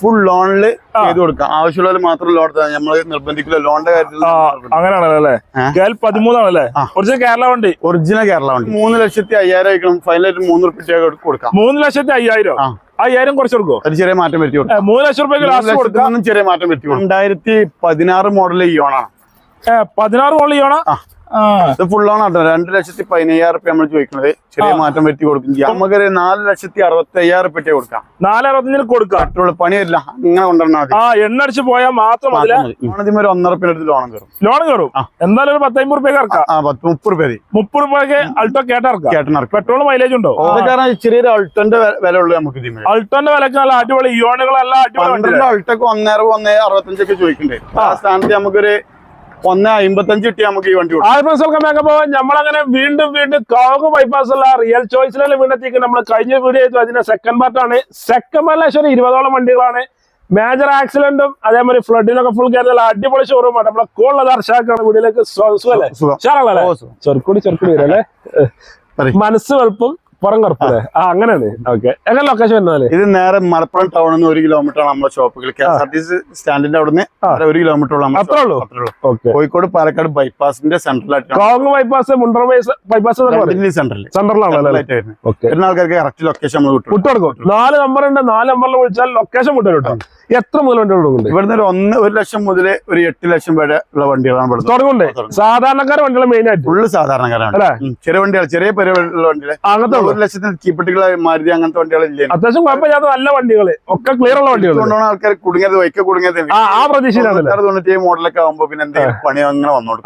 Full ലോണിൽ ചെയ്ത് കൊടുക്കാം. ആവശ്യമുള്ളവർ മാത്രം ലോൺ നമ്മൾ നിർബന്ധിക്കില്ല. ലോണിന്റെ കാര്യത്തിൽ അങ്ങനെയാണല്ലേ? പതിമൂന്നാണല്ലേ? ഒറിജിനൽ കേരള വണ്ടി. ഒറിജിനൽ കേരള വണ്ടി. മൂന്ന് ലക്ഷത്തി അയ്യായിരം ആയിരിക്കണം. ഫൈനലായിട്ട് മൂന്ന് റുപ്യ കൊടുക്കാം. മൂന്ന് ലക്ഷത്തി അയ്യായിരം. അയ്യായിരം കുറച്ച് കൊടുക്കും ഒരു ചെറിയ മാറ്റം വരുത്തി കൊടുക്കും. മൂന്ന് ലക്ഷം ലക്ഷത്തിനൊന്നും ചെറിയ മാറ്റം വരുത്തി കൊടുക്കാം. രണ്ടായിരത്തി പതിനാറ് മോഡൽ ഇയോണാണ് ഓണാണ്. പതിനാറ് മോഡൽ ഈ ആ. ഇത് ഫുൾ ആണ് ആട്ടോ. രണ്ട് ലക്ഷത്തി പതിനയ്യായിരം റുപ്യ നമ്മൾ ചോദിക്കുന്നത് ചെറിയ മാറ്റം വരുത്തി കൊടുക്കും നമുക്ക് നമുക്കൊരു നാല് ലക്ഷത്തി അറുപത്തി അയ്യായിരം റുപ്യ കൊടുക്കാം. നാല് അറുപത്തഞ്ചിന് കൊടുക്കാം പെട്രോൾ പണിയില്ല. ഇങ്ങനെ മതി. ആ എണ്ണ അടിച്ച് പോയാൽ മാത്രം മതി. ഒരു ഒന്നര റുപ്യ അടുത്ത് ലോൺ കയറും. ലോൺ കയറും. എന്തായാലും ഒരു പത്തമ്പത് റുപ്യ പത്ത് മുപ്പത് റുപ്യ മുപ്പത് റുപ്യക്ക് അൾട്ടോ കേട്ടിറക്കാം കേട്ടിറക്കും പെട്രോൾ മൈലേജ് ഉണ്ടോ? കാരണം ചെറിയൊരു അൾട്ടന്റെ വില ഉള്ളു നമുക്ക് ഇതിന് അൾട്ടോന്റെ വിലക്ക് നല്ല അടിപൊളി ഇയോണുകളല്ല അടിപൊളി? അൾട്ടൊക്കെ ഒന്നര ഒന്നേ അറുപത്തഞ്ചൊക്കെ ചോദിക്കണ്ടേ. ആ. സ്ഥാനത്ത് നമുക്കൊരു ഒന്നേ അമ്പത്തഞ്ച് കിട്ടി നമുക്ക് ഈ വണ്ടി അപ്പൊ നമ്മളങ്ങനെ വീണ്ടും വീണ്ടും കാവ് ബൈപ്പാസ് ഉള്ള റിയൽ ചോയ്സിലെ വീണ്ടെത്തിക്ക് നമ്മൾ കഴിഞ്ഞ വീഡിയോ ചെയ്തു. അതിന്റെ സെക്കൻഡ് പാർട്ടാണ് സെക്കൻഡ് പാർട്ടിൽ ഇരുപതോളം വണ്ടികളാണ്. മേജർ ആക്സിഡന്റും അതേമാതിരി ഫ്ലഡിനൊക്കെ ഫുൾ കേരള അടിപൊളി ഷോറൂമാണ് നമ്മളെ കൂടുതൽ ദർശാക്കാണ് വീഡിയോയിലേക്ക് സ്വാഗതം ചെറുക്കുടി വരും അല്ലേ. മനസ്സ് വെളുപ്പും പുറം കറുപ്പല്ലേ ആ അങ്ങനെയാണ്. ഓക്കെ. എങ്ങനെ ലൊക്കേഷൻ വരുന്നത്? ഇത് നേരെ മലപ്പുറം ടൗണിൽ നിന്ന് ഒരു കിലോമീറ്റർ ആണ് നമ്മുടെ ഷോപ്പുകൾ K S R T C സ്റ്റാൻഡിന്റെ അവിടുന്ന് ഒരു കിലോമീറ്റർ അത്രേ ഉള്ളൂ? കോഴിക്കോട് പാലക്കാട് ബൈപ്പാസിന്റെ സെന്ററിലായിട്ട് കോങ് ബൈപ്പാസ് മുണ്ടർ ബൈപ്പാസ് സെന്ററിൽ ഓക്കെ. വരുന്ന ആൾക്കാർക്ക് കറക്റ്റ് ലൊക്കേഷൻ നമ്മൾ വിട്ടു കൊടുക്കും. നാല് നമ്പർ ഉണ്ട്. നാല് നമ്പറിൽ വിളിച്ചാൽ ലൊക്കേഷൻ വിട്ടു കേട്ടോ. എത്ര മുതൽ വണ്ടി കൊടുക്കുന്നുണ്ട് ഇവിടുന്ന് ഒരു ഒന്ന് ഒരു ലക്ഷം മുതൽ ഒരു എട്ട് ലക്ഷം വരെ ഉള്ള വണ്ടികളാണ് ഇവിടെ തുടങ്ങുന്നുണ്ട്. സാധാരണക്കാര വണ്ടികൾ മെയിൻ ആയിട്ട്? ഫുള്ള് സാധാരണക്കാരാണ്? ചെറിയ വണ്ടികൾ ചെറിയ പരിപാടിയുള്ള വണ്ടികൾ അങ്ങനത്തെ ഒരു ലക്ഷത്തിന് കീപ്പട്ടികളെ മാരുതി അങ്ങനത്തെ വണ്ടികളില്ല അത്യാവശ്യം കുഴപ്പമില്ലാത്ത നല്ല വണ്ടികൾ ഒക്കെ ക്ലിയർ ഉള്ള വണ്ടികൾ കൊണ്ടുപോകുന്ന ആൾക്കാർ കുടുങ്ങിയത് വൈക്ക കുടുങ്ങിയത് ആ പ്രതീക്ഷയിലാണ് തൊണ്ണൂറ്റി മോഡലൊക്കെ ആകുമ്പോ പിന്നെ എന്തെങ്കിലും പണി അങ്ങനെ വന്നോളൂ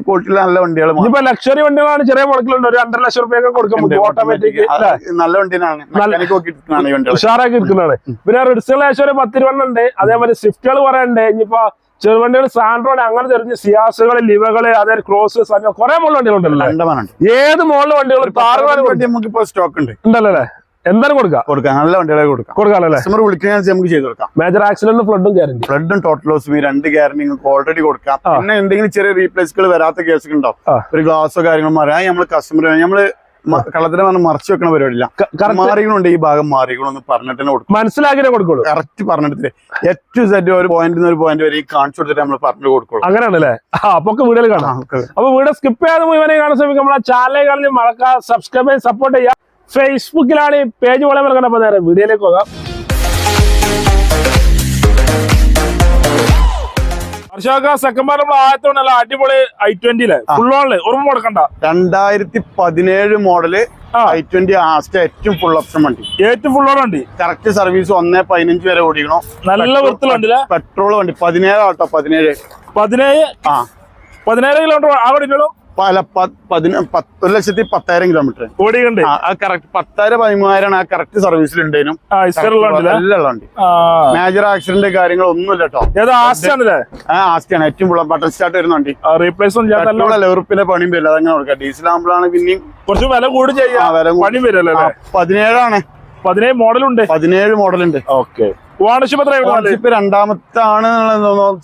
ക്വാളിറ്റിയിലെ നല്ല വണ്ടികൾ ഇപ്പൊ ലക്ഷറി വണ്ടികളാണ് ചെറിയ മോഡലുണ്ട് ഒരു രണ്ടര ലക്ഷം കൊടുക്കാൻ പറ്റും ഓട്ടോമാറ്റിക് നല്ല വണ്ടിയാണ്. വണ്ടികൾ ഉഷാറാക്കി ഇരിക്കുന്നതാണ്. പിന്നെ റിഡ്സുകൾ ഏകദേശം ഒരു പത്തിരുവണ്ണം ഉണ്ട് അതേമാതിരി സ്വിഫ്റ്റുകൾ പറയുന്നുണ്ട് ഇനിയിപ്പോ ചെറുവണ്ടികൾ സാൻഡ്രോഡ് അങ്ങനെ തെരഞ്ഞ് സിയാസുകൾ ലിവകൾ അതേ ക്രോസ് കുറെ മോഡൽ വണ്ടികളുണ്ട് ഏത് മോഡൽ വണ്ടികൾ? താറുകാർ വണ്ടി നമുക്ക് ഇപ്പൊ സ്റ്റോക്ക് ഉണ്ട്. ഉണ്ടല്ലോ? അല്ലേ എന്തായാലും കൊടുക്കാം? കൊടുക്കാം. നല്ല വണ്ടികളെ കൊടുക്കാം. കൊടുക്കാമല്ലേ കസ്റ്റമർ വിളിക്കുന്നതിനനുസരിച്ച് നമുക്ക് ചെയ്ത് കൊടുക്കാം. മേജർ ആക്സിഡന്റ് ഫ്ലഡും ഗ്യാരണ്ടി ഫ്ലഡും ടോട്ടൽ ലോസ് രണ്ട് ഗ്യാരണ്ടി നിങ്ങൾക്ക് ഓൾറെഡി കൊടുക്കാം. പിന്നെ എന്തെങ്കിലും ചെറിയ റീപ്ലേസുകൾ വരാത്ത കേസുകൾ ഉണ്ടാവും. ഒരു ഗ്ലാസോ കാര്യങ്ങളോ പറയാം നമ്മൾ കസ്റ്റമർ നമ്മൾ മ- കള്ളത്തിന് പറഞ്ഞ് മറച്ചു വെക്കണ പരിപാടിയില്ല. മാറികളുണ്ട് ഈ ഭാഗം മാറികളൊന്ന് പറഞ്ഞിട്ട് തന്നെ കൊടുക്കും. മനസ്സിലാക്കി കൊടുക്കുള്ളൂ. കറക്റ്റ് പറഞ്ഞിട്ട് ഏറ്റവും സെറ്റ് ഒരു പോയിന്റ് ഒരു പോയിന്റ് വരെ ഈ കാണിച്ചു കൊടുത്തിട്ട് നമ്മൾ പറഞ്ഞു കൊടുക്കുള്ളൂ. അങ്ങനെയാണല്ലേ? അപ്പൊ വീടുകൾ കാണാം. അപ്പൊ വീട് സ്കിപ്പ് ചെയ്യാതെ മുഴുവനെ കാണാൻ ശ്രമിക്കും. നമ്മളെ ചാനലിൽ കാണാൻ മറക്കാം സബ്സ്ക്രൈബ് ചെയ്യാൻ സപ്പോർട്ട് ചെയ്യാം. ഫേസ്ബുക്കിലാണ് ഈ പേജ് വളരെ മറക്കണം അപ്പൊ നേരെ വീഡിയോയിലേക്ക് പോകാം. ഹർഷാക്ക സെക്കൻഡ് നമ്മൾ നല്ല അടിപൊളി ഐ ട്വന്റിയിലെ ഫുൾ ഓണിൽ ഓർമ്മ കൊടുക്കണ്ട. രണ്ടായിരത്തി പതിനേഴ് മോഡൽ. ഐ ട്വന്റി ആസ്റ്റ് ഏറ്റവും ഫുൾ ഓപ്ഷൻ വണ്ടി. ഏറ്റവും ഫുൾ ഓൺ വണ്ടി. കറക്റ്റ് സർവീസ് ഒന്നേ പതിനഞ്ച് വരെ ഓടിക്കണോ. നല്ല വൃത്തിലുണ്ടല്ലേ പെട്രോൾ വണ്ടി. പതിനേഴ് ആട്ടോ പതിനേഴ്. പതിനേഴ്? ആ. പതിനേഴ് കിലോമീറ്റർ ആ വണ്ടികളും പല പതിന- പത്ത് ഒരു ലക്ഷത്തി പത്തായിരം കിലോമീറ്റർ ഓടിയുണ്ട് ആ കറക്റ്റ് പത്തായിരം പതിമൂവായിരം ആ കറക്റ്റ് സർവീസിൽ ഉണ്ടേനും. വണ്ടി. മേജർ ആക്സിഡന്റ് കാര്യങ്ങൾ ഒന്നുമില്ല കേട്ടോ ആസ്റ്റാണ് ഏറ്റവും കൂടുതൽ ബട്ടൺ സ്റ്റാർട്ട് വരുന്ന വണ്ടി. റീപ്ലേസ് ലെവറുപ്പിന്റെ പണിയും വരില്ല. അതങ്ങനെ കൊടുക്കാം ഡീസൽ ആകുമ്പോഴാണ് പിന്നെയും കുറച്ച് വില കൂടി ചെയ്യാം. വില. പണി വരല്ലേ പതിനേഴാണ്. പതിനേഴ് മോഡലുണ്ട്. പതിനേഴ് മോഡൽ ഉണ്ട് ഓക്കെ. ഓണർഷിപ്പ് എത്ര ഇപ്പൊ രണ്ടാമത്തെ ആണ്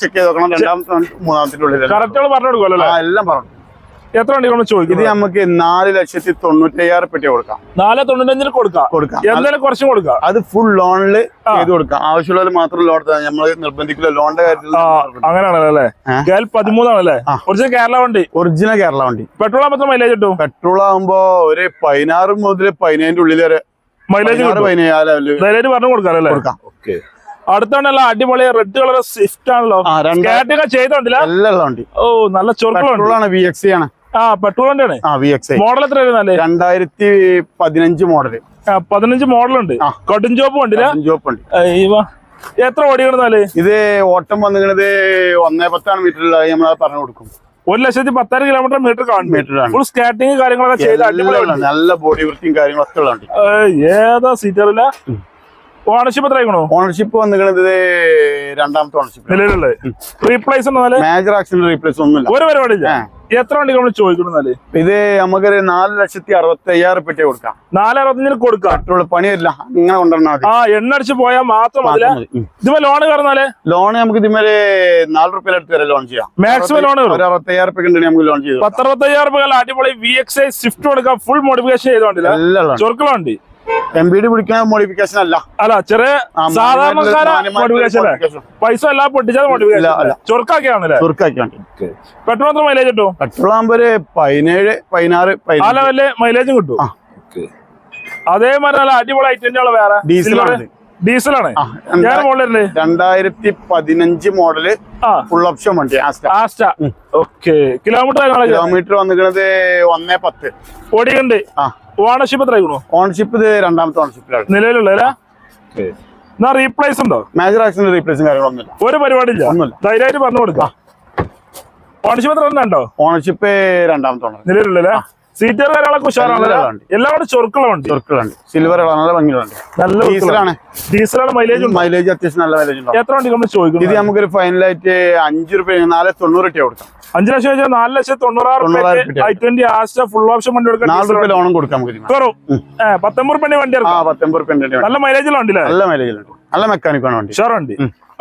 ചെക്ക് ചെയ്ത് നോക്കണം. രണ്ടാമത്തെ മൂന്നാമത്തിന്റെ ഉള്ളിൽ കറക്റ്റുകൾ പറഞ്ഞു കൊടുക്കുമല്ലോ ആ എല്ലാം പറഞ്ഞു. എത്ര വണ്ടി നമ്മൾ ചോദിക്കും ഇത് ചോദിക്കുന്നത്? നമുക്ക് നാല് ലക്ഷത്തി തൊണ്ണൂറ്റയ്യായിരം പെട്ടി കൊടുക്കാം. നാല് തൊണ്ണൂറ്റഞ്ചിന് കൊടുക്കാം. കൊടുക്കാം. എന്തായാലും കുറച്ചും കൊടുക്കാം അത് ഫുൾ ലോണിൽ ചെയ്ത് കൊടുക്കാം. ആവശ്യമുള്ളവർ മാത്രം ലോൺ നമ്മൾ നമ്മൾ നിർബന്ധിക്കില്ല ലോണിന്റെ കാര്യത്തിൽ അങ്ങനെയാണല്ലേ? പതിമൂന്നാണല്ലേ? ഒറിജിനൽ കേരള വണ്ടി. ഒറിജിനൽ കേരള വണ്ടി. പെട്രോൾ ആകുമ്പോൾ മൈലേജ് കിട്ടും? പെട്രോൾ ആകുമ്പോ ഒരു പതിനാറ് മുതൽ പതിനേഴിന്റെ ഉള്ളിൽ വരെ. മൈലേജ് മൈലേജ് പറഞ്ഞു കൊടുക്കാം അല്ലേ? കൊടുക്കാം. അടുത്തോണ്ടല്ല അടിപൊളി റെഡ് കളർ സ്വിഫ്റ്റ് ആണല്ലോ. ചെയ്തോണ്ടില്ല ഓ നല്ല ചൊറുക്കളാണ് വി എക്സ് ആണ്. ആ പെട്രോൾ വണ്ടിയാണ്? ആ വി എക്സ് മോഡൽ എത്ര വരുന്നല്ലേ? രണ്ടായിരത്തി പതിനഞ്ച് മോഡൽ പതിനഞ്ച് മോഡലുണ്ട്. ആ. കടും ജോബ് വണ്ടില്ല ജോപ്പ് എത്ര ഓടിക്കണെന്നാൽ ഇത് ഓട്ടം വന്നിങ്ങനത് ഒന്നേ പത്താണ് മീറ്ററിൽ നമ്മൾ പറഞ്ഞു കൊടുക്കും. ഒരു ലക്ഷത്തി പത്തായിരം കിലോമീറ്റർ മീറ്റർ കാണും. ഫുൾ സ്കാറ്റിംഗ് കാര്യങ്ങളൊക്കെ ചെയ്ത് അടിപൊളിയാണ് നല്ല ബോഡി വൃത്തിയും കാര്യങ്ങളൊക്കെ ഉള്ളത് ഏതാ സീറ്ററില്ല ഓണർഷിപ്പ് എത്ര ആയിക്കണോ? ഓണർഷിപ്പ് വന്നിട്ട് രണ്ടാമത്തെ ownership replace major accident replace ഒന്നുമില്ല. ഒരു പരിപാടി ഇല്ല എത്ര വണ്ടി നമ്മൾ ചോദിക്കണമെന്നാൽ ഇത് നമുക്കൊരു നാല് ലക്ഷത്തി അറുപത്തി അയ്യായിരം പെട്ടി കൊടുക്കാം. നാല് അറുപത്തഞ്ചിന് കൊടുക്കാം. പെട്രോൾ പണിയില്ല. ഇങ്ങനെ കൊണ്ടുവരണം ആ എണ്ണ അടിച്ച് പോയാൽ മാത്രം ഇതിമേ ലോണ് ലോൺ കയറുന്നാൽ? ലോൺ നമുക്ക് ഇതിമേൽ നാല് റുപ്യ അടുത്ത് വരെ ലോൺ ചെയ്യാം. മാക്സിമം ലോൺ ഒരു അറുപത്തയ്യായിരം റുപ്യ ഉണ്ടെങ്കിൽ നമുക്ക് ലോൺ ചെയ്യാം പത്തറുപത്തയ്യായിരം രൂപ അടിപൊളി വി എക്സ് ഐ സ്വിഫ്റ്റ് കൊടുക്കാം ഫുൾ മോഡിഫിക്കേഷൻ ചെയ്തോണ്ടില്ല എല്ലാം എം ബി ഡി പിടിക്കുന്ന മോഡിഫിക്കേഷൻ അല്ല. അല്ല ചെറിയ സാധാരണക്കാര പൈസ എല്ലാം പൊട്ടിച്ചാൽ മോഡിഫിക്കേഷൻ പെട്രോൾ എത്ര മൈലേജ് കിട്ടും? പെട്രോൾ ആകുമ്പോ ഒരു പതിനേഴ് പതിനാറ് ആ ലെവലിൽ മൈലേജും കിട്ടും. അതേമാതിരി നല്ല അടിപൊളി ഐറ്റം വേറെ ഇത്. ഡീസലാണ്? രണ്ടായിരത്തി പതിനഞ്ച് മോഡൽ ഫുൾ ഓപ്ഷൻ വണ്ടി ആസ്റ്റ ഓക്കെ കിലോമീറ്റർ കിലോമീറ്റർ വന്നിരിക്കുന്നത് ഒന്നേ പത്ത്. ഓടിയുണ്ട് ഓണർഷിപ്പ് എത്ര ഓണർഷിപ്പ് ഇത് രണ്ടാമത്തെ ഓണർഷിപ്പിലാണ് നിലവിലുള്ള എന്നാ റീപ്ലേസ് ഉണ്ടോ? മേജർ ആക്സിഡന്റ് റീപ്ലേസും കാര്യങ്ങളൊന്നുമില്ല. ഒരു പരിപാടി ഇല്ല ധൈര്യമായിട്ട് പറഞ്ഞു കൊടുക്കാം. ഓണർഷിപ്പ് എത്ര ഉണ്ടോ ഓണർഷിപ്പ് രണ്ടാമത്തെ നിലവിലുള്ള സീറ്റർ കാര്യങ്ങളൊക്കെ ഉഷാറാണ് എല്ലാവരും ചൊറുക്കളുണ്ട് ചൊറുക്കളുണ്ട് സിൽവർ നല്ല ഭംഗിയുണ്ട് നല്ല ഡീസലാണ് ഡീസലാണ് മൈലേജ് മൈലേജ് അത്യാവശ്യം നല്ല മൈലേജ് എത്ര വണ്ടി നമ്മൾ ഇത് ചോദിക്കുന്നത് നമുക്കൊരു ഫൈനലായിട്ട് അഞ്ച് രൂപ നാല് തൊണ്ണൂറ് രൂപ കൊടുക്കാം. അഞ്ചു ലക്ഷം വെച്ചാൽ നാല് ലക്ഷം തൊണ്ണൂറായിരം റുപ്യ I twenty Asta full option വണ്ടി കൊടുക്കാം നാല് റുപ്യ ലോണും കൊടുക്കാം നമുക്ക് പത്തൊമ്പത് റുപ്യ വണ്ടി പത്തൊമ്പത് റുപ്യ നല്ല മൈലേജിലുണ്ട് നല്ല മൈലേജിലുണ്ട് നല്ല മെക്കാനിക്കാണ് വണ്ടി. ഉഷാർ വണ്ടി.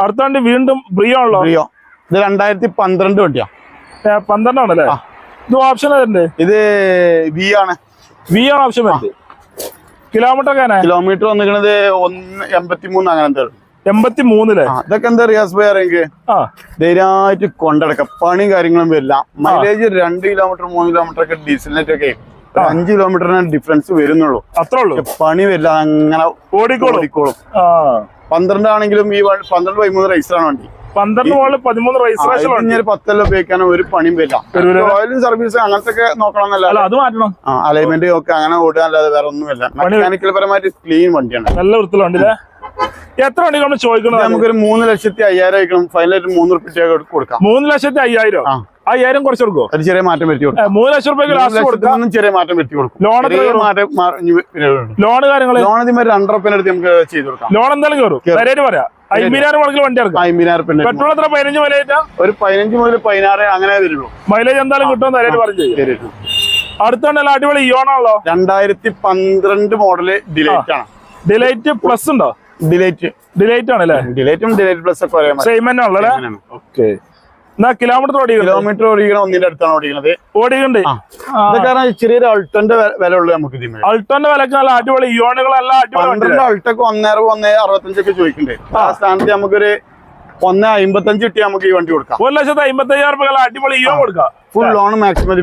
അടുത്ത വണ്ടി വീണ്ടും ബ്രിയോ ആണല്ലോ. ബ്രിയോ ഇത് രണ്ടായിരത്തി പന്ത്രണ്ട് വണ്ടിയാ. ഏഹ് പന്ത്രണ്ടാണല്ലേ. ഇത് ഓപ്ഷൻ ഇത് വി ആണ്. വി ആണ് ഓപ്ഷൻ വരുന്നത്. കിലോമീറ്റർ ഒക്കെ കിലോമീറ്റർ വന്നിരിക്കണത് ഒന്ന് എൺപത്തി മൂന്ന് അങ്ങനെ എന്താ എൺപത്തി മൂന്നിൽ ഇതൊക്കെ എന്താ റിയാസ് അറിയെങ്കിൽ ആ. ധൈര്യമായിട്ട് കൊണ്ടടക്കാം. പണിയും കാര്യങ്ങളും വരില്ല. മൈലേജ് രണ്ട് കിലോമീറ്റർ മൂന്ന് കിലോമീറ്റർ ഒക്കെ ഡീസലിനൊക്കെ അഞ്ച് കിലോമീറ്ററിന് ഡിഫറൻസ് വരുന്നുള്ളൂ. അത്രേ ഉള്ളൂ. പണി വരില്ല അങ്ങനെ ഓടിക്കോളും. പന്ത്രണ്ടാണെങ്കിലും ഈ പന്ത്രണ്ട് പതിമൂന്ന് റൈസറാണ് വണ്ടി. പന്ത്രണ്ട് മോളിൽ പതിമൂന്ന് ഒരു പത്തെല്ലാം ഉപയോഗിക്കാനും ഒരു പണിയും വരില്ല. വരൂല. ഓയിലും സർവീസ് അങ്ങനത്തെ ഒക്കെ നോക്കണമെന്നല്ല. അത് മാറ്റണം. അലൈൻമെന്റ് ഒക്കെ അങ്ങനെ ഓടുക അല്ലാതെ വേറെ ഒന്നുമില്ല. മെക്കാനിക്കൽ പരമായിട്ട് ക്ലീൻ വണ്ടിയാണ്. നല്ല വൃത്തിയുള്ള വണ്ടിയില്ലേ എത്ര വണ്ടി നമ്മൾ ചോദിക്കുന്നത് നമുക്കൊരു മൂന്ന് ലക്ഷത്തി അയ്യായിരം ആയിരിക്കണം ഫൈനലായിട്ട് മൂന്ന് റുപ്യ കൊടുക്കാം. മൂന്ന് ലക്ഷത്തി അയ്യായിരം. അയ്യായിരം കുറച്ച് കൊടുക്കും ഒരു ചെറിയ മാറ്റം വരുത്തി കൊടുക്കും. മൂന്ന് ലക്ഷം റുപ്യക്ക് ലാസ്റ്റ് കൊടുക്കാം. ചെറിയ മാറ്റം വരുത്തി കൊടുക്കും. ലോൺ? മാറ്റം ലോൺ കാര്യങ്ങൾ ലോൺ ഇതിന് രണ്ടര റുപ്യ അടുത്ത് നമുക്ക് ചെയ്ത് കൊടുക്കാം. ലോൺ എന്തായാലും കയറും. പറയാം. അമ്പതിനായിരം മുടക്കിൽ വണ്ടി ഇറക്കാം അമ്പതിനായിരം പെട്രോൾ എത്ര? പതിനഞ്ച് മൈലേജ് ഒരു പതിനഞ്ച് മുതൽ പതിനാറ് അങ്ങനെ വരുള്ളൂ. മൈലേജ് എന്തായാലും കിട്ടും നേരിട്ട് പറഞ്ഞു. അടുത്തുണ്ടല്ലോ അടിപൊളി ഇയോണാണല്ലോ രണ്ടായിരത്തി പന്ത്രണ്ട് മോഡൽ ഡിലേറ്റ് ആണ്. ഡിലൈറ്റ് പ്ലസ് ഉണ്ടോ? ഡിലൈറ്റ് ഡിലൈറ്റ് ആണല്ലേ? ഡിലൈറ്റും ഡിലൈറ്റ് പ്ലസ് ഒക്കെ. സെയിം തന്നെ ഉള്ളല്ലേ ഓക്കെ കിലോമീറ്റർ ഓടിക്കുന്നുണ്ട് കിലോമീറ്റർ ഓടിക്കണം ഒന്നിന്റെ അടുത്താണ് ഓടിക്കുന്നത് ഓടിക്കണ്ടേ. കാരണം ചെറിയൊരു അൾട്ടന്റെ വില ഉള്ളു നമുക്ക് ഇതിന് അൾട്ടോന്റെ വിലക്ക് നല്ല അടിപൊളി ഇയോണുകളെല്ലാം അടിപൊളി അൾട്ടക്ക് ഒന്നേ അറുപത്തഞ്ചൊക്കെ ചോദിക്കണ്ടേ. ആ. സ്ഥാനത്ത് നമുക്കൊരു ഒന്ന് അമ്പത്തഞ്ച് കിട്ടി നമുക്ക് ഈ വണ്ടി കൊടുക്കാം. ഒരു ലക്ഷത്തി അമ്പത്തഞ്ചായിരം രൂപ അടിപൊളി ഇയോ കൊടുക്കാം. ഫുൾ ലോൺ മാക്സിമം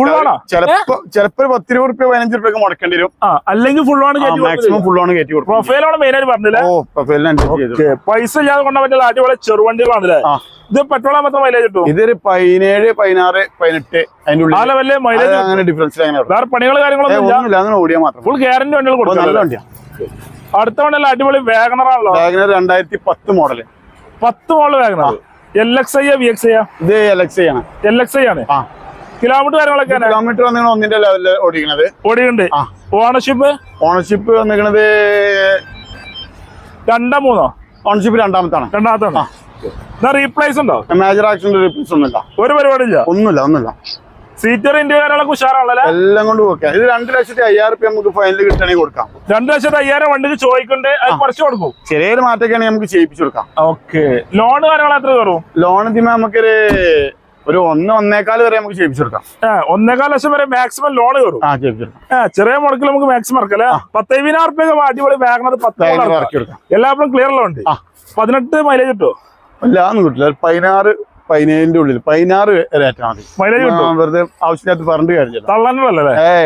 കൊടുക്കാം? ചിലപ്പോ ചിലപ്പോ പത്തിരുപത് പത്ത് റുപ്യ പതിനഞ്ച് റുപ്യ മുടക്കേണ്ടി വരും. അല്ലെങ്കിൽ full loan maximum full loan കയറ്റി കൊടുക്കും. പ്രൊഫൈലാണ് മെയിൻ ആയിട്ട് പറഞ്ഞില്ല? ഓ പ്രൊഫൈലിനനുസരിച്ച് പൈസ ഇല്ലാതെ കൊണ്ടാ പറ്റില്ല അടിപൊളി ചെറുവണ്ടികളാണല്ലേ ഇത് പെട്രോൾ മാത്രം മൈലേജ് കിട്ടും? ഇതൊരു പതിനേഴ് പതിനാറ് പതിനെട്ട് അതിന്റെ ഉള്ളിൽ മൈലേജ് അങ്ങനെ ഡിഫറൻസ് അങ്ങനെ. വേറെ പണികൾ കാര്യങ്ങളൊന്നും അങ്ങനെ ഓടിയാൽ മാത്രം. ഫുൾ ഗ്യാരണ്ടി വണ്ടികൾ കൊടുക്കും. അടുത്ത വണ്ടിയല്ല അടിപൊളി വാഗണറാണല്ലോ വേഗനർ രണ്ടായിരത്തി പത്ത് മോഡൽ പത്ത് മോൾ WagonR L X I V X I ഇത് ഐ ആണ്. എൽ എക്സ് ഐ ആണ്. കിലോമീറ്റർ കാര്യങ്ങളൊക്കെ കിലോമീറ്റർ വന്നിങ്ങനെ ഒന്നിന്റെ ലെവലിൽ ഓടിക്കണത്. ഓടിയുണ്ട്. ഓണർഷിപ്പ് ഓണർഷിപ്പ് വന്നിരിക്കണത് രണ്ടാം മൂന്നോ? ഓണർഷിപ്പ് രണ്ടാമത്താണ്. രണ്ടാമത്താണ്. റീപ്ലേസ് ഉണ്ടോ? മേജർ ആക്ഷൻ റീപ്ലേസ് ഒന്നുമില്ല. ഒരു പരിപാടി ഇല്ല ഒന്നുമില്ല ഒന്നുമില്ല. സീറ്റർ ഇന്ത്യ കാര്യങ്ങളൊക്കെ ഉഷാറാണല്ലേ? എല്ലാം കൊണ്ട് നോക്കാം ഇത് രണ്ട് ലക്ഷത്തി അയ്യായിരം റുപ്യ നമുക്ക് ഫൈനൽ കിട്ടണേ കൊടുക്കാം. രണ്ടു ലക്ഷത്തി അയ്യായിരം വണ്ടിക്ക് ചോദിക്കണ്ടേ അത് കുറച്ച് കൊടുക്കും. ചെറിയൊരു മാറ്റമൊക്കെയാണെങ്കിൽ നമുക്ക് ചെയ്യിപ്പിച്ചു കൊടുക്കാം. ഓക്കെ ലോൺ കാര്യങ്ങൾ എത്ര കയറും ലോൺ ഇതിമേ നമുക്കൊരു ഒരു ഒന്ന് ഒന്നേക്കാൽ വരെ നമുക്ക് ചെയ്യിപ്പിച്ചു കൊടുക്കാം. ഏ ഒന്നേകാൽ ലക്ഷം വരെ മാക്സിമം ലോൺ കയറും. ചെറിയ മുടക്കിൽ നമുക്ക് മാക്സിമം ഇറക്കല്ലേ പത്തേവിനായിരം റുപ്യ അടിപൊളി വാഗണർ കൊടുക്കാം. എല്ലാപ്പോഴും ക്ലിയർ ലോൺ ഉണ്ട് പതിനെട്ട് മൈലേജ് കിട്ടുമോ അല്ലാന്നും കിട്ടില്ല. പതിനാറ് പതിനേഴിന്റെ ഉള്ളിൽ. പതിനാറ് റേറ്റ് മതി വെറുതെ ആവശ്യമില്ലാത്ത പറഞ്ഞിട്ട് കാര്യമില്ല.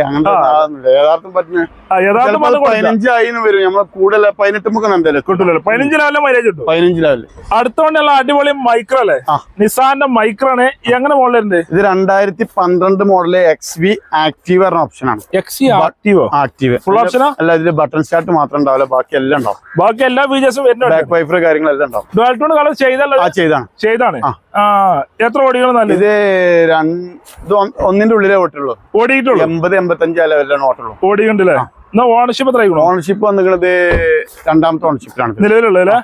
അങ്ങനത്തെ. യഥാർത്ഥം പറ്റുന്ന യഥാർത്ഥം ചിലപ്പോ അത് പതിനഞ്ചായി വരും. നമ്മളെ കൂടുതൽ പതിനെട്ട് മുഖം എന്തായാലും പതിനഞ്ചിലാവില്ല പതിനഞ്ച് ലെവലിലെ മൈലേജ് കിട്ടും? പതിനഞ്ച് ലെവൽ അടുത്ത അടിപൊളി മൈക്രോ അല്ലേ. നിസാന്റെ മൈക്രോ ആണ്. എങ്ങനെ മോഡൽ ഉണ്ട് ഇത് രണ്ടായിരത്തി പന്ത്രണ്ട് മോഡൽ എക്സ് വി ആക്റ്റീവ് പറഞ്ഞ ഓപ്ഷൻ ആണ്. എക്സ് ആക്റ്റീവോ ആക്റ്റീവ് ഫുൾ ആ? അല്ല ഇതിൽ ബട്ടൺ സ്റ്റാർട്ട് മാത്രം ഉണ്ടാവില്ല. ബാക്കി എല്ലാം ഉണ്ടാവും. ബാക്കി എല്ലാ ഫീച്ചേഴ്സും വരുന്നുണ്ട്. ബാക്ക് വൈഫർ കാര്യങ്ങളെല്ലാം ഉണ്ടാവും. ഡോൾട്ടോൺ കളർ ചെയ്തല്ലോ ചെയ്താണ്. ചെയ്താണ്. ആ. ആ എത്ര ഓടികൾ നല്ല ഇത് ഒന്നിന്റെ ഉള്ളിലേ ഓട്ടുള്ളൂ ഓടിയിട്ടുള്ളൂ? എൺപത് എൺപത്തഞ്ച് ആ ലെവലിലാണ് ഓട്ടുള്ളൂ. ഓടിയിട്ടുണ്ടല്ലേ എന്നാ ഓണർഷിപ്പ് എത്ര ഓണർഷിപ്പ് വന്നിട്ട് രണ്ടാമത്തെ ഓണർഷിപ്പിലാണ് നിലവിലുള്ളല്ലേ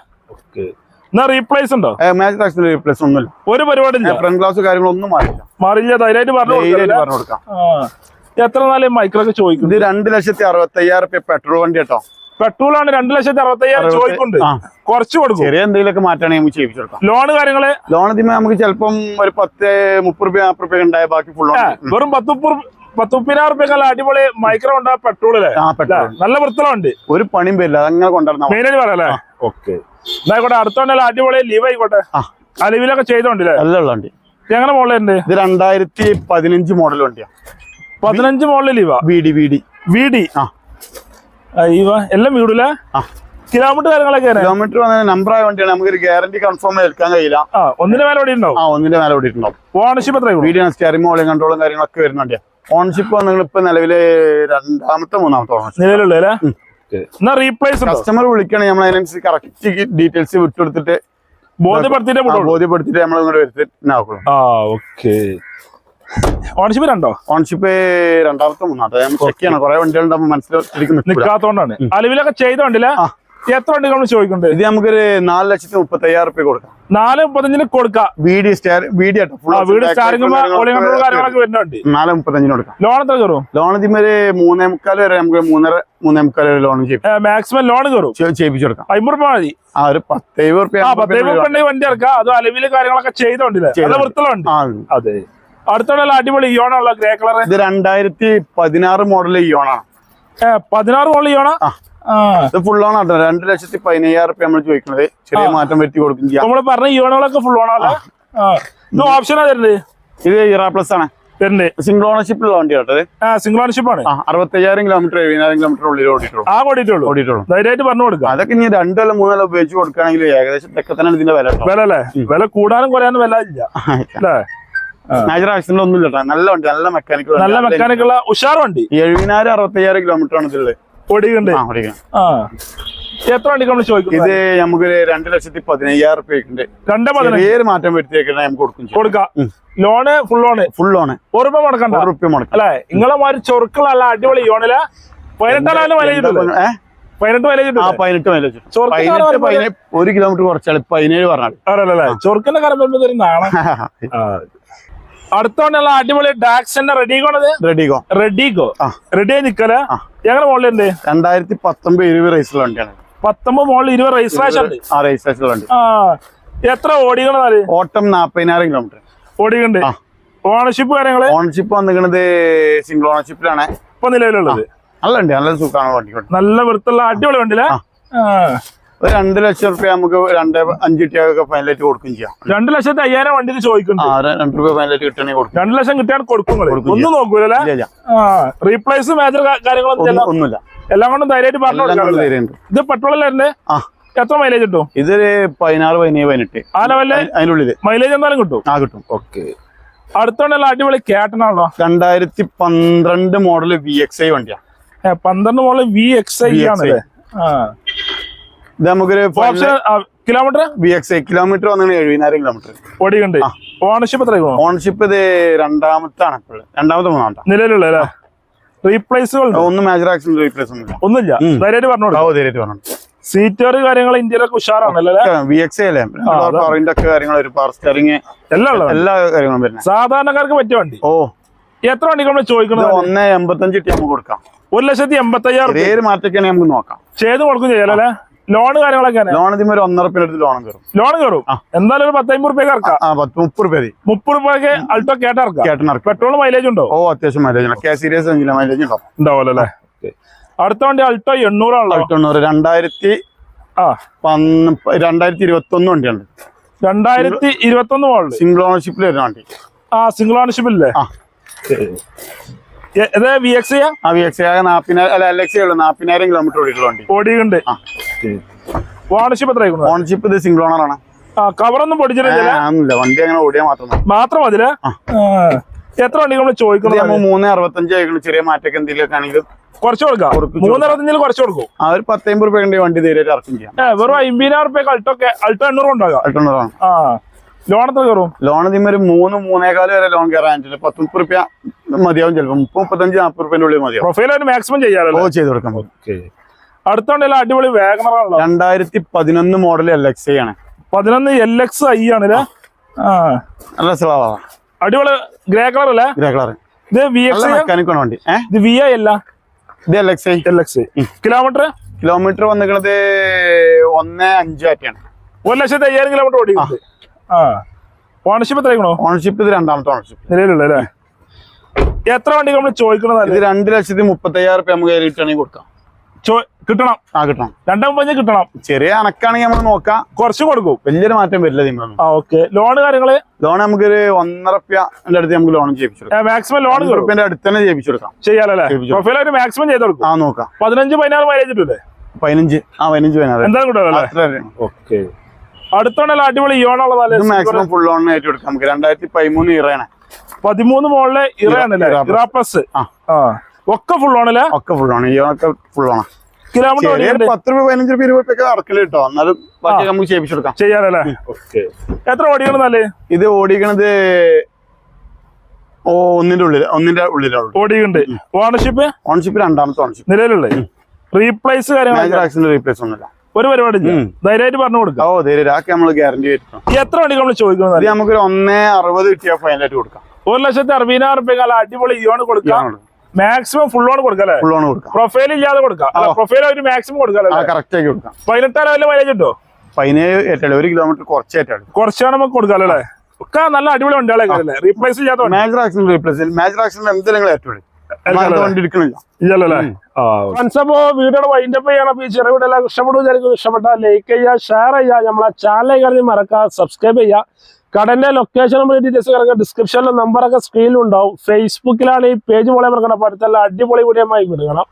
എന്നാ റീപ്ലേസ് ഉണ്ടോ? മാച്ച് ടാക്സിന് റീപ്ലേസ് ഒന്നുമില്ല. ഒരു പരിപാടി ഇല്ല ഫ്രണ്ട് ഗ്ലാസ് കാര്യങ്ങളൊന്നും മാറില്ല മാറിയില്ല ധൈര്യമായിട്ട് പറഞ്ഞു കൊടുക്കാം. എത്ര നാളെ മൈക്രോക്കെ ചോദിക്കും ഇത് രണ്ട് ലക്ഷത്തി അറുപത്തി അയ്യായിരം പെട്രോൾ വണ്ടി കേട്ടോ. പെട്രോൾ ആണ് രണ്ടു ലക്ഷത്തി അറുപത്തി അയ്യായിരം അറുപത്തി- ചോദിക്കുന്നുണ്ട്. കുറച്ച് കൊടുക്കും. ചെറിയ എന്തെങ്കിലുമൊക്കെ മാറ്റാണെങ്കിൽ നമുക്ക് ചെയ്യിപ്പിച്ചു കൊടുക്കാം ലോണ് കാര്യങ്ങൾ? ലോൺ ഇതിന് നമുക്ക് ചിലപ്പം ഒരു പത്ത് മുപ്പത് രൂപ നാൽപ്പത് റുപ്യ ഉണ്ടായ ബാക്കി ഫുൾ ഏ, വെറും പത്ത് മുപ്പത് പത്ത് മുപ്പതിനായിരം റുപ്യ അടിപൊളി മൈക്രോ ഉണ്ട് പെട്രോൾ നല്ല വൃത്തിലുണ്ട് ഒരു പണിയും പേരില്ല അതങ്ങനെ കൊണ്ടുവരണം മെയിനായിട്ട് പറയാം അല്ലേ? ഓക്കെ. എന്നായിക്കോട്ടെ അടുത്തോണ്ടല്ല അടിപൊളി ലീവ് ആയിക്കോട്ടെ. ആ. ആ ലീവിലൊക്കെ ചെയ്തോണ്ടില്ലേ എല്ലാം ഉള്ള വണ്ടി എങ്ങനെ മോളിലുണ്ട് ഇത് രണ്ടായിരത്തി പതിനഞ്ച് മോഡൽ വണ്ടിയാ. പതിനഞ്ച് model Liva V D V D V D ആ. അയ്യോ എല്ലാം വീടൂല? ആ. കിലോമീറ്റർ കാര്യങ്ങളൊക്കെ കിലോമീറ്റർ വന്ന നമ്പർ ആയ വണ്ടിയാണ്. നമുക്ക് ഒരു ഗ്യാരണ്ടി കൺഫേം എടുക്കാൻ കഴിയില്ല. ആ ഒന്നിന്റെ മേലെ ഓടി ഉണ്ടാവും ആ ഒന്നിന്റെ മേലെ ഓടിയിട്ടുണ്ടാവും. ഓണർഷിപ്പ് എത്ര വീഡിയോ സ്റ്റിയറിംഗ് മോളിംഗ് കൺട്രോളും കാര്യങ്ങളൊക്കെ വരുന്ന വണ്ടിയാ. ഓൺഷിപ്പ് നിങ്ങൾ ഇപ്പൊ നിലവിൽ രണ്ടാമത്തെ മൂന്നാമത്തെ ഓണർഷിപ്പ് നിലവിലുള്ള എന്നാ റീപ്ലേസ് കസ്റ്റമർ വിളിക്കണേ നമ്മൾ അതിനനുസരിച്ച് കറക്റ്റ് ഡീറ്റെയിൽസ് വിട്ടുകൊടുത്തിട്ട് ബോധ്യപ്പെടുത്തിട്ട് ബോധ്യപ്പെടുത്തിട്ട് നമ്മൾ ഇങ്ങോട്ട് ആ ഓക്കെ. ഓണർഷിപ്പ് രണ്ടോ? ഓൺഷിപ്പ് രണ്ടാമത്തെ മൂന്നാമത്തെ. നമ്മൾ ചെക്ക് ചെയ്യണം. കുറെ വണ്ടികളുണ്ടാകുമ്പോൾ മനസ്സിലാക്കി നിക്കാത്തോണ്ടാണ് അലവിലൊക്കെ ചെയ്തോണ്ടില്ല ആ. എത്ര വണ്ടി നമ്മൾ ചോദിക്കുന്നുണ്ട്? ഇത് നമുക്കൊരു നാല് ലക്ഷത്തി മുപ്പത്തി അയ്യായിരം റുപ്യ കൊടുക്കാം. നാല് മുപ്പത്തഞ്ചിന് കൊടുക്കാം. വീഡിയോ വീഡിയോ നാല് മുപ്പത്തഞ്ചിന് കൊടുക്കാം. ലോൺ എത്ര കയറും? ലോൺ ഇതിമൊരു മൂന്നേ മുക്കാൽ വരെ നമുക്ക് മൂന്നര മൂന്നേ മുക്കാൽ വരെ ലോൺ മാക്സിമം ലോൺ കയറും? ചെയ്യിപ്പിച്ചു കൊടുക്കാം. അമ്പത് രൂപ മതി. ആ ഒരു പത്തേഴ് റുപ്യ വണ്ടി ഇറക്കാം. അത് അലവിൽ കാര്യങ്ങളൊക്കെ ചെയ്തോണ്ടില്ല വൃത്തിലുണ്ട് അതെ. അടുത്തുള്ള അടിപൊളി ഇയോണുള്ള ഗ്രേ കളർ ഇത് രണ്ടായിരത്തി പതിനാറ് മോഡൽ ഇയോണാണ് പതിനാറ് മോഡൽ ഇയോണ ഇത് ഫുൾ ഓൺ ആട്ടോ രണ്ട് ലക്ഷത്തി പതിനയ്യായിരം റുപ്യ നമ്മൾ ചോദിക്കുന്നത് ചെറിയ മാറ്റം വരുത്തി കൊടുക്കും നമ്മൾ പറഞ്ഞ ഇയോണുകളൊക്കെ ഫുൾ ഓൺ ഇത് ഓപ്ഷനാ തരുന്നത്? ഇത് ഇറ പ്ലസ് ആണ്. സിംഗിൾ ഓണർഷിപ്പ് ഉള്ള വണ്ടി കേട്ടത് ആ സിംഗിൾ ഓണർഷിപ്പ് ആണ്. അറുപത്തയ്യായിരം കിലോമീറ്റർ എഴുപതിനായിരം കിലോമീറ്റർ ഉള്ളിൽ ഓടിയിട്ടുള്ളൂ. ആ ഓടിയിട്ടുള്ളൂ. ഓടിയിട്ടുള്ളൂ. ധൈര്യമായിട്ട് പറഞ്ഞു കൊടുക്കാം അതൊക്കെ ഇനി രണ്ടല്ല മൂന്നല്ല ഉപയോഗിച്ച് കൊടുക്കുകയാണെങ്കിൽ ഏകദേശം തെക്കത്തന്നെ ഇതിന്റെ വില വില അല്ലേ വില കൂടാനും കുറയാനും വില ഇല്ല. അല്ലേ? നാച്ചുറൽ ആക്സിഡന്റ് ഒന്നും ഇല്ല നല്ല വണ്ടി നല്ല മെക്കാനിക്കൽ നല്ല മെക്കാനിക്കുള്ള ഉഷാർ വണ്ടി എഴുപതിനായിരം അറുപത്തയ്യായിരം കിലോമീറ്റർ ആണ് ഇതിൽ. ഓടിയുണ്ട് ആ എത്ര വണ്ടി നമ്മൾ ചോദിക്കുന്നത്? ഇത് നമുക്ക് രണ്ട് ലക്ഷത്തി പതിനയ്യായിരം റുപ്യണ്ട് രണ്ട് പതിനഞ്ച്? ചെറിയൊരു മാറ്റം വരുത്തിയേക്കണേ നമുക്ക് കൊടുക്കും കൊടുക്കാം. Loan full loan full loan ഒരു രൂപ മുടക്കണ്ട? ഒരു റുപ്യ മുടക്കും അല്ലെ? നിങ്ങളെ മാതിരി ചൊറുക്കുള്ള നല്ല അടിപൊളി യോണില പതിനെട്ടാലും വില പതിനെട്ട് ആ മൈലേജ് പതിനെട്ട് പറയുമ്പോ ഒരു കിലോമീറ്റർ കുറച്ചാൽ പതിനേഴ് പറഞ്ഞാൽ ചൊറുക്കിന്റെ കാര്യം വരുമ്പോ നാണം. അടുത്തോണ്ടുള്ള അടിപൊളി ഡാക്സിന്റെ റെഡിഗോ റെഡിഗോ റെഡിഗോ. റെഡി ആയി നിക്കല. ഞങ്ങളുടെ മുകളിലുണ്ട് രണ്ടായിരത്തി പത്തൊമ്പത് ഇരുപത് റേസിലുള്ള വണ്ടിയാണ്. പത്തൊമ്പത് മോളിൽ ഇരുപത് ഉണ്ട്. ആ എത്ര ഓടികളാണ് ഓട്ടം നാപ്പതിനായിരം കിലോമീറ്റർ ഓടിക്കണ്ട്. ആ. ഓണർഷിപ്പ് കാര്യങ്ങൾ? ഓണർഷിപ്പ് വന്നിരിക്കുന്നത് സിംഗിൾ ഓണർഷിപ്പിലാണ് ഇപ്പൊ നിലവിലുള്ളത്. നല്ല വണ്ടി നല്ല സുഖമാണ് വണ്ടി നല്ല വൃത്തിയുള്ള അടിപൊളി വണ്ടിയിലെ. ഒരു രണ്ട് ലക്ഷം റുപ്യ നമുക്ക് രണ്ട് അഞ്ച് കുട്ടികൾക്ക് ഫൈനലായിട്ട് കൊടുക്കും ചെയ്യാം. രണ്ട് ലക്ഷത്തി അയ്യായിരം വണ്ടി ചോദിക്കുന്നു. രണ്ട് രൂപ ഫൈനലായിട്ട് കിട്ടണമെങ്കിൽ കൊടുക്കും. രണ്ട് ലക്ഷം കിട്ടിയാൽ കൊടുക്കും ഒന്നും. ആ റീപ്ലേസ് മേജർ കാര്യങ്ങളൊന്നും. ഒന്നുമില്ല. എല്ലാം കൊണ്ടും ധൈര്യമായിട്ട് പറഞ്ഞു ഇത് പെട്രോൾ ആ. എത്ര മൈലേജ് കിട്ടും? ഇതൊരു പതിനാറ് പതിനേഴ് പതിനെട്ട്. ആ ലെവലിൽ അതിനുള്ളിൽ അതിനുള്ളിൽ. മൈലേജ് എന്തായാലും കിട്ടും? ആ കിട്ടും. ഓക്കെ. അടുത്തോണ്ടല്ല അടിപൊളി കേട്ടനാണല്ലോ രണ്ടായിരത്തി പന്ത്രണ്ട് മോഡൽ വി എക്സ് ഐ വണ്ടിയാണ് പന്ത്രണ്ട് മോഡൽ വി എക്സ് ഐ ആണ് ആ. ഇത് നമുക്കൊരു കിലോമീറ്റർ ബി എക്സ് കിലോമീറ്റർ വന്നാണ് എഴുപതിനായിരം കിലോമീറ്റർ ഓടിയുണ്ട് ഓണർഷിപ്പ് എത്ര ഓണർഷിപ്പ് ഇത് രണ്ടാമത്താണ് രണ്ടാമത്തെ മൂന്നാമത്തെ. നിലവിലുള്ള അല്ലേ? റീപ്ലേസുകൾ ഒന്നും മേജർ ആക്സിഡന്റ് റീപ്ലേസ് ഒന്നുമില്ല. ധൈര്യമായിട്ട് ധൈര്യമായിട്ട് പറഞ്ഞു സീറ്റർ കാര്യങ്ങൾ ഇന്ത്യയിലൊക്കെ ഉഷാറാണല്ലോ അല്ലേ? വി എക്സ് അല്ലേ? പവറിന്റെ ഒക്കെ കാര്യങ്ങൾ ഒരു പവർ സ്റ്റാറിങ് എല്ലാം ഉള്ളത്. എല്ലാ കാര്യങ്ങളും വരുന്നത്. സാധാരണക്കാർക്ക് പറ്റിയ വണ്ടി? ഓ. എത്ര വണ്ടി നമ്മൾ ചോദിക്കുന്നത് ഒന്ന് എൺപത്തഞ്ച് ഇട്ടി നമുക്ക് കൊടുക്കാം. ഒരു ലക്ഷത്തി എൺപത്തി അയ്യായിരം പേര് മാറ്റൊക്കെയാണെങ്കിൽ നമുക്ക് നോക്കാം. ചെയ്ത് കൊടുക്കും ചെയ്യാലോ അല്ലേ? ലോൺ കാര്യങ്ങളൊക്കെ ലോൺ ഇതിന് ഒരു ഒന്നര പിന്നെ അടുത്ത് ലോൺ കയറും. ലോൺ കയറും. എന്തായാലും ഒരു പത്തമ്പത് റുപ്യ ഇറക്കാം. മുപ്പത് രൂപ മുപ്പത് റുപ്യക്ക് അൾട്ടോ കേട്ട ഇറക്കാം. പെട്രോൾ മൈലേജ് ഉണ്ടോ? ഓ അത്യാവശ്യം മൈലേജ് ഉണ്ട്. കെ എഞ്ചിന് മൈലേജ് ഉണ്ടാവും. ഉണ്ടാവുമല്ലോ അല്ലേ? അടുത്ത വണ്ടി അൾട്ടോ എണ്ണൂറാണല്ലോ. എണ്ണൂറ്. രണ്ടായിരത്തി രണ്ടായിരത്തി ഇരുപത്തി ഒന്ന് വണ്ടിയുണ്ട്. രണ്ടായിരത്തി ഇരുപത്തി ഒന്ന് മോളിൽ സിംഗിൾ ഓണർഷിപ്പിൽ വരുന്ന വണ്ടി. ആ സിംഗിൾ ഓണർഷിപ്പില്ലേ ഇത് വി എക്സ് ആ വി എക്സ് നാപ്പതിനായിരം അല്ല എൽ എക്സ് നാപ്പതിനായിരം കിലോമീറ്റർ ഓടിയിട്ടുള്ള വണ്ടി. ഓടിയുണ്ട് ആ. ഓണർഷിപ്പ് എത്ര ആയിക്കുന്നു? ഓണർഷിപ്പ് ഇത് സിംഗിൾ ഓണർ ആണ്. കവറൊന്നും പൊടിച്ചിട്ടില്ല വണ്ടി അങ്ങനെ ഓടിയാൽ മാത്രം മാത്രം അതിൽ എത്ര വണ്ടി നമ്മൾ ചോദിക്കുന്നത്? മൂന്ന് അറുപത്തഞ്ച് ആയിരിക്കും ചെറിയ മാറ്റൊക്കെ എന്തെങ്കിലുമൊക്കെ ആണെങ്കിലും കുറച്ച് കൊടുക്കാം? മൂന്ന് മൂന്നറുപത്തഞ്ചിൽ കുറച്ച് കൊടുക്കും. ആ ഒരു പത്തമ്പത് രൂപ വണ്ടി ധൈര്യമായിട്ട് ഇറക്കും ചെയ്യാം. വെറും അമ്പതിനായിരം റുപ്യ അൾട്ടോ ഒക്കെ അൾട്ടോ എണ്ണൂറ് ഉണ്ടാകാം അൾട്ടോണറാണ് ആ ലോൺ എത്ര കയറും? ലോൺ ഇതിന് ഒരു മൂന്ന് മൂന്നേകാൽ വരെ ലോൺ കയറാൻ പത്ത് മുപ്പത് റുപ്യ മതിയാവും ചിലപ്പോൾ മുപ്പത് മുപ്പത്തഞ്ച് നാൽപ്പത് റുപ്യന്റെ ഉള്ളിൽ മതിയാവും. പ്രൊഫൈൽ മാക്സിമം ചെയ്യാലോ ഓ ചെയ്ത് കൊടുക്കാം. പറ്റും അടുത്തോണ്ടല്ല അടിപൊളി വേഗണറാണല്ലോ രണ്ടായിരത്തി പതിനൊന്ന് മോഡൽ എൽ എക്സ് ഐ ആണ്. പതിനൊന്ന് എൽ എക്സ് ഐ ആണ് ആ. നല്ല സ്ലാവാ അടിപൊളി ഗ്രേ കളർ അല്ലേ? ഗ്രേ കളർ ഇത് വി എക്സ് മെക്കാനിക് ആണ് വണ്ടി. ഇത് വി ഐ അല്ല? ഇത് L X I L X kilometre kilometre വന്നിരിക്കുന്നത് ഒന്ന് അഞ്ചാറ്റാണ് ഒരു ലക്ഷത്തി അയ്യായിരം കിലോമീറ്റർ ഓടിക്കുന്നത് ആ. ഓണർഷിപ്പ് എത്രയാണോ ഓണർഷിപ്പ് ഇത് രണ്ടാമത്തെ ഓണർഷിപ്പ് നിലവിലുള്ള അല്ലേ? എത്ര വണ്ടി നമ്മൾ ചോദിക്കണത് ഇത്? രണ്ട് ലക്ഷത്തി മുപ്പത്തി അയ്യായിരം റുപ്യ നമുക്ക് കയറിയിട്ടാണെങ്കിൽ കൊടുക്കാം. കിട്ടണം. ആ കിട്ടണം. രണ്ടാം പഞ്ച് കിട്ടണം. ചെറിയ അണക്കാണെങ്കിൽ നമ്മൾ നോക്കാം. കുറച്ച് കൊടുക്കും. വലിയൊരു മാറ്റം വരില്ല നിങ്ങൾ ആ ഓക്കെ. ലോൺ കാര്യങ്ങൾ? ലോൺ നമുക്കൊരു ഒന്നര റുപ്യ അടുത്ത് നമുക്ക് ലോൺ ചെയ്യിപ്പിച്ചു മാക്സിമം ലോൺ ഒന്നര റുപ്യന്റെ അടുത്ത് തന്നെ ചെയ്യിപ്പിച്ചു കൊടുക്കാം. ചെയ്യാലല്ലേ. പ്രൊഫൈൽ ഒരു മാക്സിമം ചെയ്ത് കൊടുക്കും. ആ നോക്കാം. പതിനഞ്ച് പതിനാറ് മൈലേജ് പതിനഞ്ച്. ആ പതിനഞ്ച് പതിനാറ്. എന്താ കിട്ടുമല്ലേ അത്ര ഓക്കെ. അടുത്തോണ്ടല്ല അടിപൊളി ഇയോണുള്ളതല്ലേ മാക്സിമം ഫുൾ ലോൺ ആയിട്ട് കൊടുക്കാം. നമുക്ക് രണ്ടായിരത്തി പതിമൂന്ന് ഇറയാണ്. പതിമൂന്ന് മോളിലെ ഇറയാണല്ലേ ഇറ plus. പ്ലസ് ആ. ഒക്കെ ഫുൾ ഓണല്ലേ ഒക്കെ ഫുൾ ആണ്. ഇയോണൊക്കെ ഫുൾ ആണ്. കിലോമീറ്റർ ചെറിയ ഓടിയുണ്ട് പത്ത് രൂപ പതിനഞ്ച് രൂപ ഇരുപത് രൂപ അടക്കൽ കിട്ടോ. എന്നാലും ബാക്കി നമുക്ക് ചെയ്യിപ്പിച്ചു കൊടുക്കാം. ചെയ്യാലല്ലേ? ഓക്കെ. എത്ര ഓടിക്കണതല്ലേ ഇത് ഓടിക്കണത് ഓ ഒന്നിന്റെ ഉള്ളിൽ ഒന്നിന്റെ ഉള്ളിലാണ് ഓടിയുണ്ട് ഓണർഷിപ്പ് ഓണർഷിപ്പ് രണ്ടാമത്തെ ഓണർഷിപ്പ് നിലവിലുള്ളത് റീപ്ലേസ് കാര്യങ്ങൾ റീപ്ലേസ് ഒന്നുമില്ല. ഒരു പരിപാടി. ധൈര്യമായിട്ട് പറഞ്ഞു കൊടുക്കാം. ഓ ധൈര്യം ഇതാക്കി നമ്മൾ ഗ്യാരണ്ടി വരുത്തും എത്ര വണ്ടി നമ്മൾ ചോദിക്കുന്നത് നമുക്ക് നമുക്കൊരു ഒന്നേ അറുപത് കിട്ടിയ ഫൈനലായിട്ട് കൊടുക്കാം. ഒരു ലക്ഷത്തി അറുപതിനായിരം റുപ്യ അടിപൊളി ഇയോണ് കൊടുക്കാം. മാക്സിമം ഫുൾ ഓൺ കൊടുക്കാം അല്ലേ? ഫുൾ ഓൺ കൊടുക്കാം. പ്രൊഫൈൽ ഇല്ലാതെ കൊടുക്കാം. അല്ല പ്രൊഫൈൽ ഒരു മാക്സിമം കൊടുക്കാം കറക്റ്റ് ആക്കി കൊടുക്കാം. പതിനെട്ടായിരം വല്ല മൈലേജ് ഉണ്ടോ? പതിനേഴ് ഏറ്റാളി ഒരു കിലോമീറ്റർ കുറച്ച് ഏറ്റാളി കുറച്ചാണ് നമുക്ക് കൊടുക്കാം അല്ലേ? ഒക്കെ നല്ല അടിപൊളി വണ്ടികളെ അല്ലേ? റീപ്ലേസ് ചെയ്യാത്ത വണ്ടി. Major accident replace major accident എന്തെങ്കിലും ഏറ്റവും വണ്ടി എടുക്കണില്ല ഇല്ലല്ലേ ഫ്രണ്ട്സപ്പോ വീഡിയോയുടെ വൈൻഡപ്പ് ചെയ്യണം. അപ്പൊ ഈ ചെറിയ വീഡിയോ എല്ലാം ഇഷ്ടപ്പെടും വിചാരിക്കുന്നു. ഇഷ്ടപ്പെട്ടാൽ ലൈക്ക് ചെയ്യുക ഷെയർ ചെയ്യുക. നമ്മളെ ചാനൽ കയറി മറക്കുക സബ്സ്ക്രൈബ് ചെയ്യുക. കടന്റെ ലൊക്കേഷൻ നമ്പർ ഡീറ്റെയിൽസ് കിടക്കുക ഡിസ്ക്രിപ്ഷനിലെ നമ്പറൊക്കെ സ്ക്രീനിൽ ഉണ്ടാവും. ഫേസ്ബുക്കിലാണ് ഈ പേജ് അപ്പൊ അടുത്തുള്ള അടിപൊളി കൂടിയമായി വിടുകണം